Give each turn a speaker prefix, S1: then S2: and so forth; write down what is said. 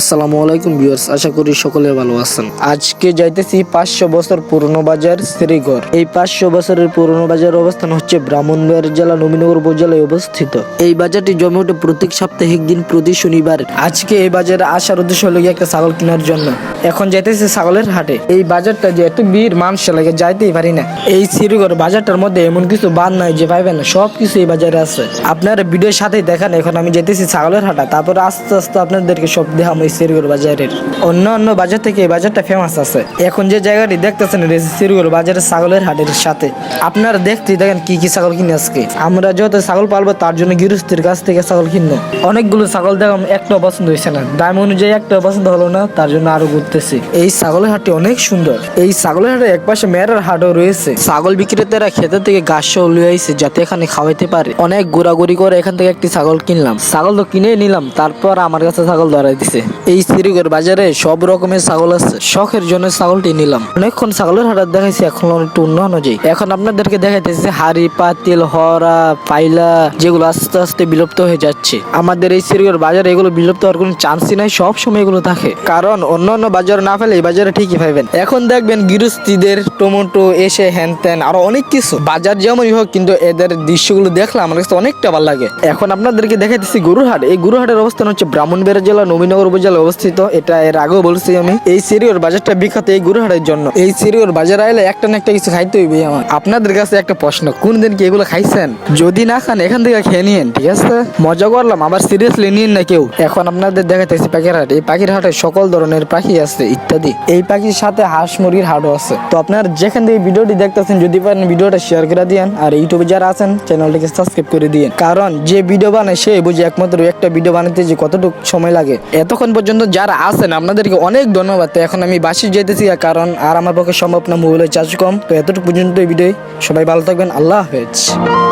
S1: আসসালামু আলাইকুম ভিউয়ার্স, আশা করি সকলে ভালো আছেন। আজকে যাইতেছি পাঁচশো বছর পুরনো বাজার শ্রীগড়। এই পাঁচশো বছরের পুরনো বাজার অবস্থান হচ্ছে ব্রাহ্মণবাড়িয়া জেলা, নবীনগর উপজেলায় অবস্থিত। এই বাজারটি জমে ওঠে প্রত্যেক সাপ্তাহিক দিন প্রতি শনিবার। আজকে এই বাজারে আসার উদ্দেশ্য হলো একটা ছাগল কেনার জন্য। এখন যাইতেছি ছাগলের হাটে। এই বাজারটা যে এত ভিড় মানুষ লাগে যাইতেই পারি না। এই শ্রীগড় বাজারটার মধ্যে এমন কিছু বাদ নাই যে পাইবেন সব কিছু এই বাজারে আছে। আপনারা ভিডিওর সাথেই দেখেন, এখন আমি যেতেছি ছাগলের হাটা। তারপর আস্তে আস্তে আপনাদেরকে সব দেখাম এই শ্রীগড় বাজারের। অন্য অন্য বাজার থেকে এই বাজারটা ফেমাস আছে। এখন যে জায়গাটি দেখতেছেন শ্রীগড় বাজারের ছাগলের হাটের সাথে। আপনারা দেখতেই দেখেন কি কি ছাগল কিনে আজকে। আমরা যত ছাগল পালবো, তার জন্য গৃহস্থের কাছ থেকে ছাগল কিনবো। অনেকগুলো ছাগল দেখলাম একটা পছন্দ হয়েছে না। দাম অনুযায়ী একটা পছন্দ হলো না, তার জন্য আরও ঘুরতেছি এই ছাগলের হাটটি অনেক সুন্দর। এই ছাগলের হাটে একপাশে মেয়েরার হাটও রয়েছে। ছাগল বিক্রেতারা খেতে থেকে ঘাস সহ লুয়ে যাতে এখানে খাওয়াইতে পারে। অনেক ঘোরাঘুরি করে এখান থেকে একটি ছাগল কিনলাম। ছাগল তো কিনে নিলাম, তারপর আমার কাছে ছাগল ধরাই দিছে। এই শ্রীগড় বাজারে সব রকমের ছাগল আছে। শখের জন্য ছাগলটি নিলাম। অনেকক্ষণ ছাগলের হাট দেখাইছি, এখন একটু অন্য অনুযায়ী এখন আপনাদেরকে দেখাইতেছে হাড়ি, পাতিল, হরা, পাইলা, যেগুলো আস্তে আস্তে বিলুপ্ত হয়ে যাচ্ছে। আমাদের এই শ্রীগড় বাজারে এগুলো বিলুপ্ত হওয়ার কোনো চান্সই নাই সব সময় এগুলো থাকে। কারণ অন্য অন্য বাজারে না ফেলে এই বাজারে ঠিকই পাইবেন। এখন দেখবেন গৃহস্থীদের টমেটো, এসে হ্যান ত্যান আরও অনেক কিছু। বাজার যেমনই হোক, কিন্তু এদের দৃশ্যগুলো দেখলে আমার কাছে অনেকটা ভালো লাগে। এখন আপনাদেরকে দেখাইতেছি গুরুহাট এই গরুহাটের অবস্থান হচ্ছে ব্রাহ্মণবাড়িয়া জেলা, নবীনগর উপজেলায় অবস্থিত। এটা এর আগেও বলছি আমি। এই সিরিয়র বাজারটা বিখ্যাত এই গরুহাটের জন্য। এই সিরিয়র বাজার আইলে একটা না একটা কিছু খাইতে হইবে আমার। আপনাদের কাছে একটা প্রশ্ন, কোন দিন কি এগুলো খাইছেন? যদি না খান, এখান থেকে খেয়ে নিয়েন, ঠিক আছে? মজা করলাম, আবার সিরিয়াসলি নিন না কেউ। এখন আপনাদের দেখাইতেছি পাখির হাট এই পাখির হাটে সকল ধরনের পাখি আছে। ইত্যাদি। এই পাখির সাথে হাঁস মুরগির হাটও আছে। তো আপনার যেখান থেকে ভিডিওটি দেখতেছেন, যদি পারেন ভিডিওটা শেয়ার করে দিয়েন। আর ইউটিউবে যারা আছেন, চ্যানেলটিকে সাবস্ক্রাইব করে দিয়েন। কারণ যে ভিডিও বানায়, সে বুঝে একমাত্র একটা ভিডিও বানাতে যে কতটুকু সময় লাগে। এতক্ষণ পর্যন্ত যারা আছেন, আপনাদেরকে অনেক ধন্যবাদ। তো এখন আমি বাসি যেতেছি কারণ আর আমার পক্ষে সম্ভব না, মোবাইলের চার্জ কম। তো এতটুকু পর্যন্ত এই ভিডিও সবাই ভালো থাকবেন। আল্লাহ হাফেজ।